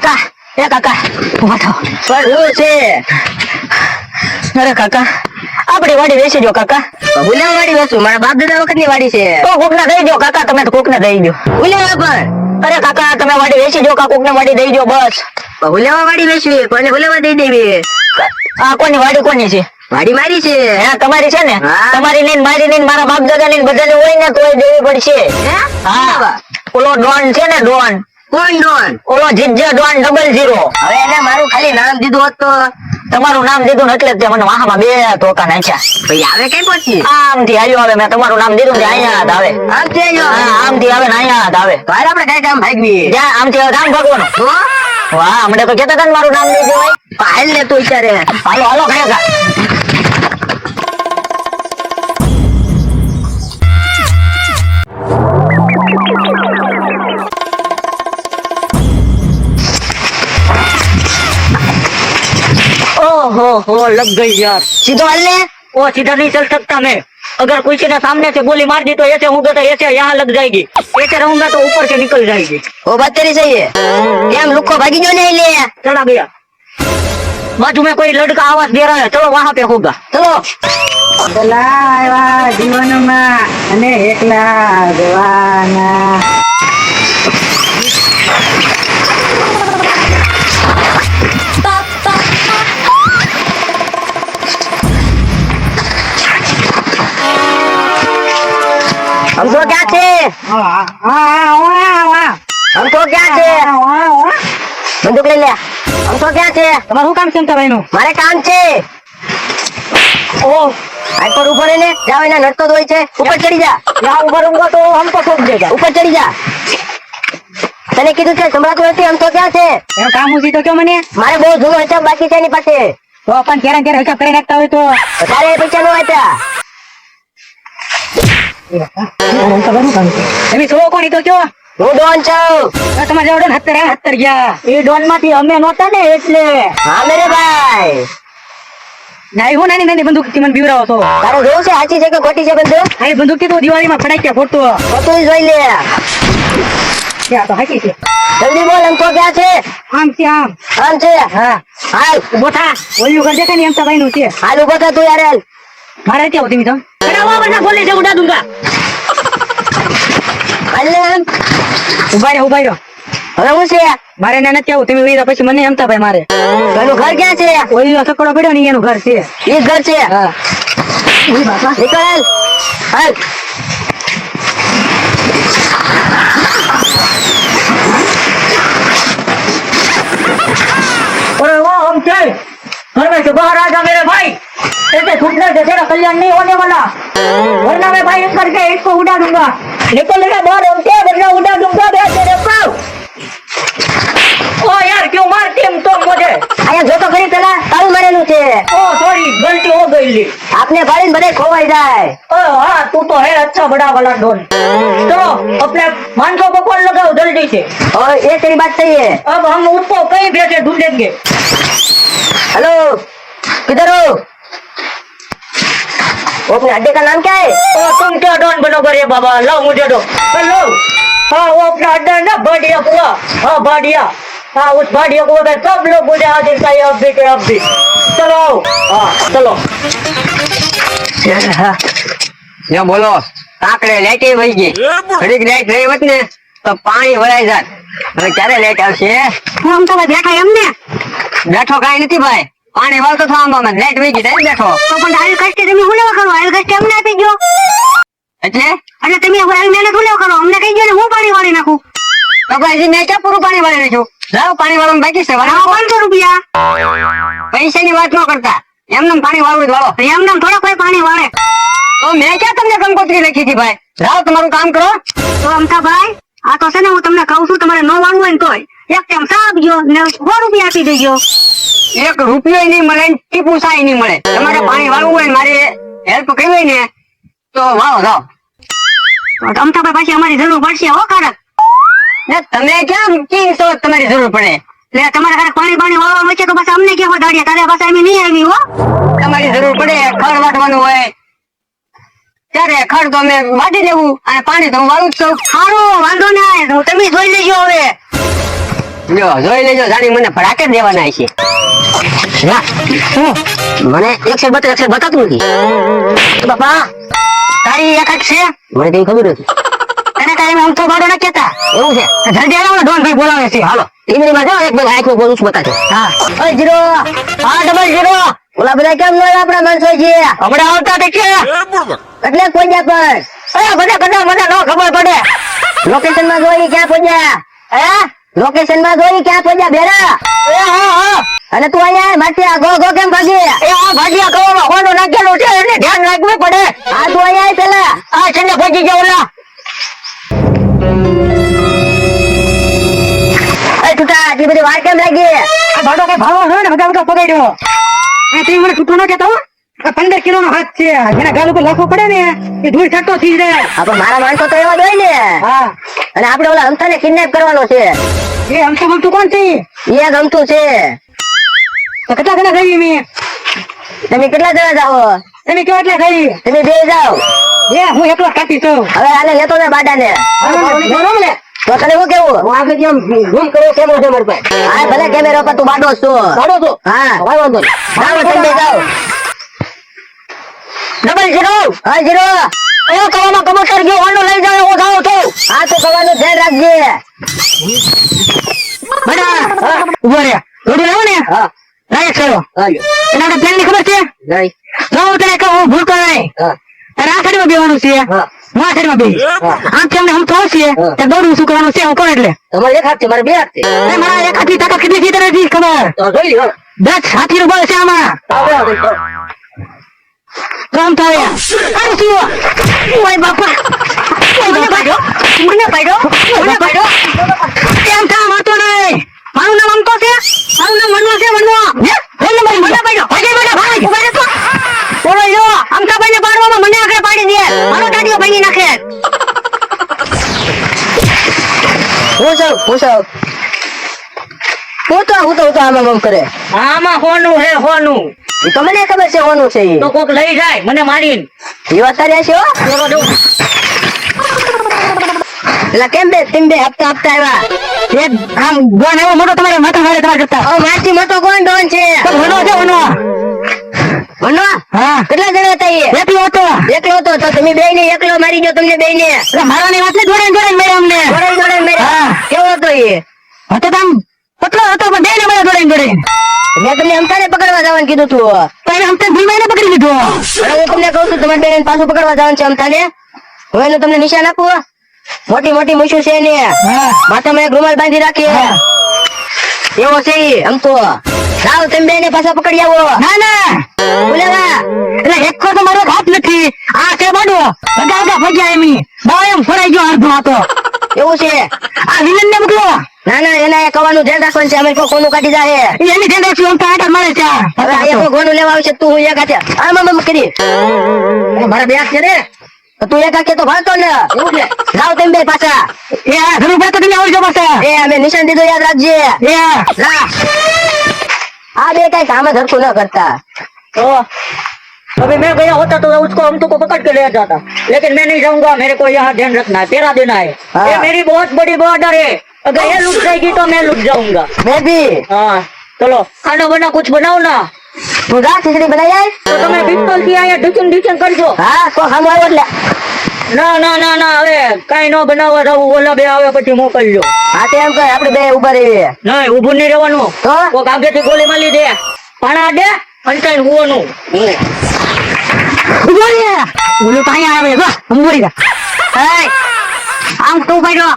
કાકા. એ કાકા ઊભા પણ શું છે? અરે કાકા આપણી વાડી વેચી દો કાકા. ભૂલેવા વાડી વસ્તુ મારા બાપ દાદા વખતની વાડી છે. તો કોકને દઈ દો કાકા તમે તો કોકને દઈ દો ભૂલેવા પણ. અરે કાકા તમે વાડી વેચી દો કોક ને વાડી દઈ દો બસ. ભૂલેવા વાડી વેચવી કોને ભૂલેવા દઈ દેવી આ કોની વાડી કોની છે? વાડી મારી છે. હા તમારી છે ને. તમારી નહીં મારી નહીં મારા બાપ દાદા નહીં બધાને હોય ને તોય દેવી પડશે. હે? હા. ઓલો ડોન છે ને ડોન. કોણ ડોન? ઓલો જીજ્જા ડોન ડબલ ઝીરો હવે એને મારું ખાલી નામ દીધું હોત તો તમારું નામ દીધું એટલે તે મને વાહામાં બે ધોકા નાખ્યા. ભાઈ આવે કઈ પછી? આમથી આવ્યો આવે મેં તમારું નામ દીધું અહીંયા જ આવે. આમ છે આમથી આવે ને અહીંયા જ આવે. ભાઈ આપણે કઈ કામ ભાગવી જ્યાં આમથી આવે ગામ ભગવાનું. વાહ હમણાં તો હતા ને મારું નામ દીધું હાલ ને તું હાલો હાલો ખરેખર. ओहो हो लग गई यार સીધો હાલ ને वो सीधा नहीं चल सकता मैं अगर किसी ने सामने से गोली मार दी तो ऐसे होगा तो ऐसे यहाँ लग जाएगी ऐसे रहूंगा तो ऊपर से निकल जाएगी ઓ બાત તેરી સહી હે કેમ લુખો ભાગી ગયો ને લે चला गया बाजू में कोई लड़का आवाज दे रहा है चलो वहां पे होगा ચલો લાવા જીવનમાં અને એકલા જવાના હમકો ક્યાં છે બંદૂક લઈ લે હમકો ક્યાં છે તમારે શું કામ છે ભાઈ નું મારે કામ છે ઓ હાથ ઊભો રહીને જાવ એના નડતો હોય છે ઉપર ચડી જા ઉપર ઊંઘો તો હમકો ઠોક ઉપર ચડી જા તને કીધું છે સંભળાતું નથી હમકો ક્યાં છે કામ હું મને મારે બહુ જૂનો હિસાબ બાકી છે એની પાસે તો પણ ક્યારે ક્યારે હિસાબ કરી નાખતા હોય તો. તારે પૈસા નો હતા તમે છો કોણ તો કયો? હું ડોન છું. તમારે જવડે હત્તર હત્તર ગયા. એ ડોનમાંથી અમે નહોતા ને એટલે. હા મેરે ભાઈ. જોઈ લે. તો હાકી છે. જલ્દી બોલ ક્યાં છે? આમ છે આમ. છે? હા. હાલ. બોઠા ઓલ્યું કર દેખાય ને એમ ભાઈ નું છે. હાલ ઊભો થા તું યાર હાલ. મારે ત્યાં ઉધી મિત્રો કરાવો વરના ગોલી से उड़ा दूंगा હાલ ને આમ ઉભા રહ્યો ઉભા રહ્યો હવે હું છે મારે ને નથી આવું તમે ઉઈ પછી મને એમતા ભાઈ મારે ઘરનું ઘર ક્યાં છે ઓલી સકડો પડ્યો ને ઈ એનું ઘર છે એ જ ઘર છે હા નીકળ હાલ હાલ एक कर गए इसको उड़ा दूंगा निकल लेगा बाहर उनके वरना उड़ा दूंगा मैं तेरे को ओ यार क्यों मारती हम तो मुझे अरे जो तो करी पहला तारू मरेलू छे ओ सॉरी गलती हो गई ली आपने बारिन बड़े खोवाई जाए ओ हां तू तो है अच्छा बड़ा वाला डोन चलो अपने मान को बकवाल लगाओ जल्दी से और ये तेरी बात सही है अब हम उसको कहीं बैठे ढूंढेंगे हेलो किधर हो वो अपने अड्डे का नाम क्या है ओ तुम क्या डॉन बनोगे रे बाबा लो मुझे दो लो हाँ वो अपना अड्डा है ना भाटिया कुआ हाँ भाटिया हाँ उस भाटिया कुआ पे सब लोग मुझे हाजिर चाहिए अब भी के अब भी चलो आओ हाँ चलो જો બોલો કાકડે લાઈટ વહી ગઈ ઘડીક લાઈટ રહી હોત ને તો પાણી ભરાઈ જાત હવે ક્યારે લાઈટ આવશે हम तो बैठा है हमने બેઠો કાંઈ નથી ભાઈ પાણી વાળતો થવા આમાં લાઈટ વહી ગઈ બેઠો. તો પણ હાલ કષ્ટે તમે હું લેવા કરો હાલ કષ્ટે અમને આપી ગયો એટલે? એટલે તમે હાલ મહેનત હું લેવા કરો અમને કહી ગયો ને હું પાણી વાળી નાખું. ભાઈ મેં ક્યાં પૂરું પાણી વાળી નાખ્યું લાવ પાણી વાળવાનું બાકી છે વાળો. પાંચસો રૂપિયા. પૈસાની વાત ન કરતા. એમને પાણી વાળવું જ વાળો. એમ થોડો કોઈ પાણી વાળે. તો મેં ક્યાં તમને કંકોત્રી લખી હતી ભાઈ? લાવ તમારું કામ કરો. તો અમથા ભાઈ આ તો છે ને હું તમને કહું છું તમારે ન વાળવું હોય ને તોય. એક ટાઈમ ચા આપજો ને સો રૂપિયા આપી દેજો. એક રૂપિયો નહીં મળે ટીપુ સાય નહીં મળે. તમારે પાણી વાળવું હોય મારી હેલ્પ કરવી હોય ને, તો વાળો જાઓ. અમતાભાઈ પાછી અમારી જરૂર પડશે, હો કારક ને તમે કેમ કી છો તમારી જરૂર પડે? એટલે તમારે કારક પાણી પાણી વાળવા વચ્ચે તો પાછા અમને કેવો દાડિયા? તારે પાછા અમે નહીં આવી હો. તમારી જરૂર પડે, ખડ વાટવાનું હોય. ત્યારે ખડ તો અમે વાટી દેવું અને પાણી તો હું વાળું જ છું. સારું વાંધો ના તમે જોઈ લેજો હવે. જો જોઈ લેજો જાણી મને ભડાકે દેવાના છે. મને એકસો બત્રીસ એકસો બતાતું નથી. બાપા તારી એક છે? મને કઈ ખબર નથી. તને કાંઈ આમ તો ગાડો ના કેતા? એવું છે? જલ્દી આવો ડોન ભાઈ બોલાવે છે. હાલો ધીમે માં જાઓ એક બધા આંખમાં બોલું છું બતાજો હા. ઓય જીરો. હા ડબલ જીરો. ઓલા બધા કેમ નો આપણા માણસો છે હમણાં આવતા તે કે? એટલે કોઈ પર. અરે બધા કદા મને ન ખબર પડે. લોકેશનમાં જોઈ ક્યાં પહોંચ્યા હે? લોકેશનમાં જોઈ ક્યાં પહોંચ્યા બેરા? એ હા હા. અને તું અહીંયા આ ગો ગો કેમ ભાગી? એ આ ભાગ્યા કવામાં હોનો નાખેલો છે એને ધ્યાન રાખવું પડે. આ તું અહીંયા પેલા. આ છેલ્લે પહોંચી ગયો ઓલા એ ટૂટા આટલી બધી વાર કેમ લાગી? આ ભાડો કઈ ભાવો છે ને બધા બધા પકડ્યો એ તે મને છૂટું ન કહેતો પંદર કિલો નો હાથ છે. જેના ગાલ ઉપર લાખવો પડે ને એ ધૂળ છટતો થઈ જાય. પણ મારા માણસો તો એવા હોય ને. હા. અને આપણે ઓલા હમતાને કિડનેપ કરવાનો છે. એ આમ ગમતું કોણ છે એ ગમતું છે. તો કેટલા જણા ગઈ મેં તમે કેટલા જણા જાઓ? તમે કેવા એટલા ગઈ તમે બે જાઓ. એ હું એકલો કાપી છું. હવે આને લેતો ને બાડાને. ને તો તને શું કેવું? હું આગળ જેમ ઝૂમ કર્યો કેમ છે મારી પાસે. હા ભલે કેમેરો પર તું બાડો છું. કાઢો તો હા. વાંધો નહીં. જાઓ તમે જાઓ. ડબલ ઝીરો હા જીરો. કયો કવામાં કબૂતર ગયો હોનો લઈ જાય હું જાઉં છું હા તો કવાનું ધ્યાન રાખજે. બડા ઊભો રે. રોડું લાવો ને. હા. લાયક કર્યો હાલ્યો પ્લાનની ખબર છે? જય જાઉં તને કહું ભૂલ કરાય હા. તારે આ સાઈડમાં બેવાનું છે? હા. હું આ આમ કેમ ને આમ તો તે દોડવું શું કરવાનું છે? હું કહું એટલે? તમારે એક હાથ છે મારે બે હાથ છે મારા એક હાથની તાકાત કેટલી છે તને નથી ખબર? દસ હાથી નું બળ છે આમાં. કામ થાય અરે શું ઓય બાપા ઓય બાપા મને પાડ્યો મને પાડ્યો કેમ થા માતો નહીં મારું નામ તો છે મારું નામ મનવા છે મનવા એને મને મને પાડ્યો ભાગે બેટા ભાઈ ઊભા રહે તો બોલો જો અમતા ભાઈ ને પાડવામાં મને આગળ પાડી દે મારો દાદીઓ ભાઈ નાખે છું હું છું હું તો આમાં આમ કરે આમાં હોનું હે હોનું તો મને ખબર છે કોનું છે તો કોક લઈ જાય મને મારીને. એ વાત તારી હશે હો. બોલો જો એટલે કેમ બે તેમ બે હપ્તા હપ્તા આવ્યા આમ ગોન એવો મોટો તમારે માથા મારે તમારે કરતા. ઓ મારથી મોટો કોણ ડોન છે. તો વનો છે વનો મનવા હા. કેટલા જણા હતા એ એકલો હતો. એકલો હતો તો તમે બે ને એકલો મારી ગયો તમને બે ને મારાની વાત જોડે જોડે મેરે અમને. જોડે જોડે મેરે હા. કેવો હતો એ હતો તો આમ પતલો હતો પણ બે ને મને જોડે જોડે. મેં તમને અમતાને પકડવા જવાનું કીધું તું? તો એને હમતે ભૂલમાં પકડી લીધો. હવે હું તમને કહું છું તમારે બેન પાછું પકડવા જવાનું છે અમતાને હું એનું તમને નિશાન આપું મોટી મોટી મૂછું છે ને માથામાં એક રૂમાલ બાંધી રાખીએ. એવો છે આમ તો લાવ તમે બેને પાછા પકડી આવો. ના ના. બોલેવા એટલે એકો તો મારો હાથ નથી. આ છે બાડો. બધા બધા ભગ્યા એમી બાવ એમ ફરાઈ ગયો અડધો હતો એવું છે. આ વિલન ને મોકલો. ના ના એના એ કવાનું ધ્યાન રાખવાનું છે અમે કોઈ કોનું કાઢી જાય ઈ એની ધ્યાન રાખશું આમ તો આટા મારે છે આ. હવે આ એક ગોનું લેવા આવશે તું હું એક હાથે આમ આમ આમ કરી મારા બે હાથ છે ને તો તું એક હાથે તો ભાળતો ને એવું છે જાઓ તમે બે પાછા એ આ જરૂર પડે તો તમે આવજો પાછા એ અમે નિશાન દીધું યાદ રાખજે એ આ. લા આ બે કઈ કામ જ હરખું ન કરતા तो अभी मैं गया होता तो उसको हम तुमको पकड़ के ले जाता लेकिन मैं नहीं जाऊंगा मेरे को यहाँ ध्यान रखना है तेरा देना है हाँ। ये मेरी बहुत बड़ी बॉर्डर है अगर ये लुट जाएगी तो मैं लुट जाऊंगा મેં બી हाँ चलो खाना बना कुछ बनाओ ना તું જા ખીચડી બનાવી આય તો તમે પિસ્તોલ થી અહીંયા ઢીચણ ઢીચણ કરજો હા તો ખામ આવ્યો એટલે ના ના ના ના હવે કઈ ન બનાવવા જવું ઓલા બે આવે પછી મોકલજો હા તે એમ કર આપણે બે ઉભા રહીએ નહીં ઊભું નહીં રહેવાનું તો કોક આગળથી ગોળી મારી દે પાણા દે અંતાઈ હુવાનું ઉભો રે ઓલું તો અહીંયા આવે જો ઉભો રે હાય આમ તો પડ્યો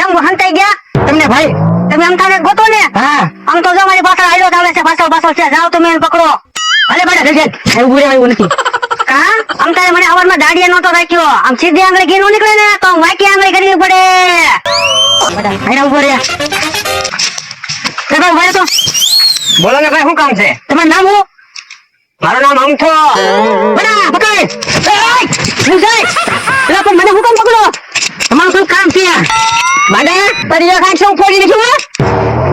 કેમ હંતાઈ ગયા તમને ભાઈ તમે આમ તારે ગોતો ને હા આમ તો જો મારી પાછળ આવ્યો આવે છે પાછળ પાછળ છે જાઓ તમે એને પકડો અરે બડે ગજે એ બોલે એવું નથી કા આમ તારે મને અવારમાં દાડીએ નહોતો રાખ્યો આમ સીધી આંગળી ઘી નો નીકળે ને તો આમ વાકી આંગળી કરવી પડે આયરા ઊભો રહ્યા તમે ઊભા તો બોલો ને ભાઈ શું કામ છે તમારું નામ હું મારું નામ અમથો પકડ હું જાય એલા પણ મને હુકમ પકડો તમારું શું કામ છે? બાડા પરિયો કાંઈ શું ફોડી હે?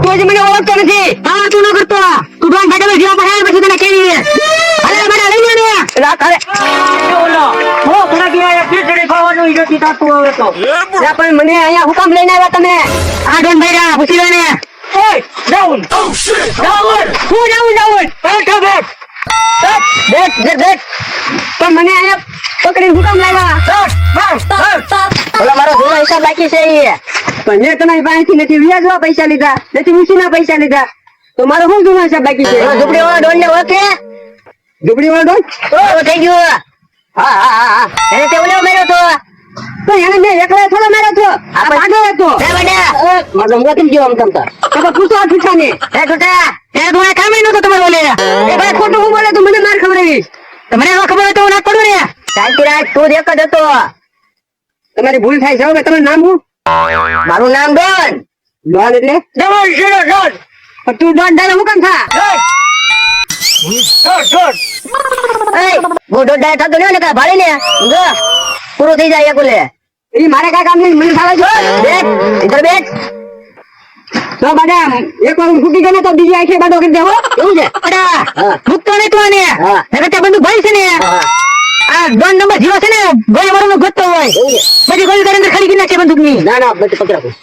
તું હજી મને ઓળખતો નથી. હા તું ન કરતો. તું ડોન ભાઈ ડબલ જીવા પર પછી તને કેવી અરે મને લઈ લે ને એટલે આ ઓલો હો થોડા ગયા ખીચડી ખાવાનું ઈ નથી થાતું આવે તો. એટલે પણ મને અહીંયા હુકમ લઈને આવ્યા તમે? આ ડોન ભાઈ રા પૂછી લે ને ઓય ડાઉન ડાઉન હું ડાઉન જાઉં બેઠો બેઠ. બેટ બેટ બેટ પણ મને અહીંયા પકડીને હુકમ કામ લાવ્યા? હિસાબ બાકી છે એ પણ મેં તમારી પાસેથી નથી વ્યાજવા પૈસા લીધા નથી ઉછીના પૈસા લીધા. તો મારો શું જુના હિસાબ બાકી છે? ઝુંપડી વાળો ડોન ને ઓકે ઝુંપડી વાળો ડોન થઈ ગયું હા હા હા એને તે ઓલો મેર્યો તો. તો એને મેં એકલા થોડો મેર્યો તો. આ ભાગો હતો. એ બડા મારો મોતી ગયો આમ તમતા તો? પૂછો આ એ એ કામ નતો તમારો એ ભાઈ ખોટું હું બોલે તો મને માર ખવડાવી તમને ખબર હોય તો ના પડું ને. તું જ એક જ હતો. તમારી ભૂલ થાય છે તમારું નામ શું? મારું નામ ડોન. ડોન એટલે? Double zero Don. પણ તું ડોન ડાલે હું કેમ થા? હું ડોન ડાલે થતો નહીં ને ભાળી ને? જો પૂરું થઈ જાય એકુલે એ મારે કાંઈ કામ નહીં મને ખાવા જો બેટ ઇધર બેટ તો બાડા એક વાર ફૂટી ગયો તો બીજી આંખે બાડો કરી દેવો એવું છે? અડા મૂકતો નહીં તું આને નકર તે બધું ભાઈ છે ને. આ ડોન નંબર જીરો છે ને ગોળી મારો ગોતતો હોય. બધી ગોળી કરીને અંદર ખાલી કરી નાખે બંદૂકની ના ના બધું પકડાવું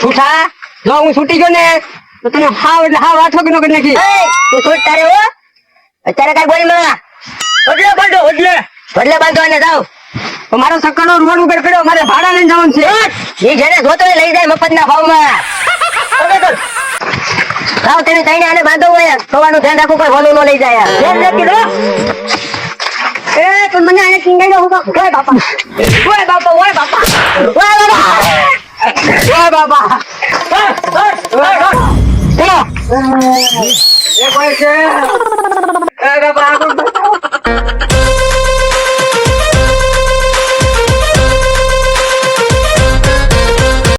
છૂટા જો હું છૂટી ગયો ને તો તને હાવ એટલે હાવ આઠો કિલો કરી નાખી. તું છૂટ તારે હો. અત્યારે કઈ ગોળી માં એટલે બાંધો એટલે એટલે બાંધો અને જાવ મારો સકડો રોડ ઉપર કર્યો મારે ભાડા લઈને જવાનું છે. એ જેને જોતો લઈ જાય મફતના ભાવમાં. જાવ તમે કહીને આને બાંધો હોય. ખવાનું ધ્યાન રાખવું કોઈ ભલું ન લઈ જાય. ધ્યાન રાખી દો. એ પણ મને અહીંયા ચીંગાઈ દો ઓય બાપા. ઓય બાપા. ઓય બાપા. ઓય બાપા. ઓય બાપા ચલો. એ કોઈ છે? એ બાપા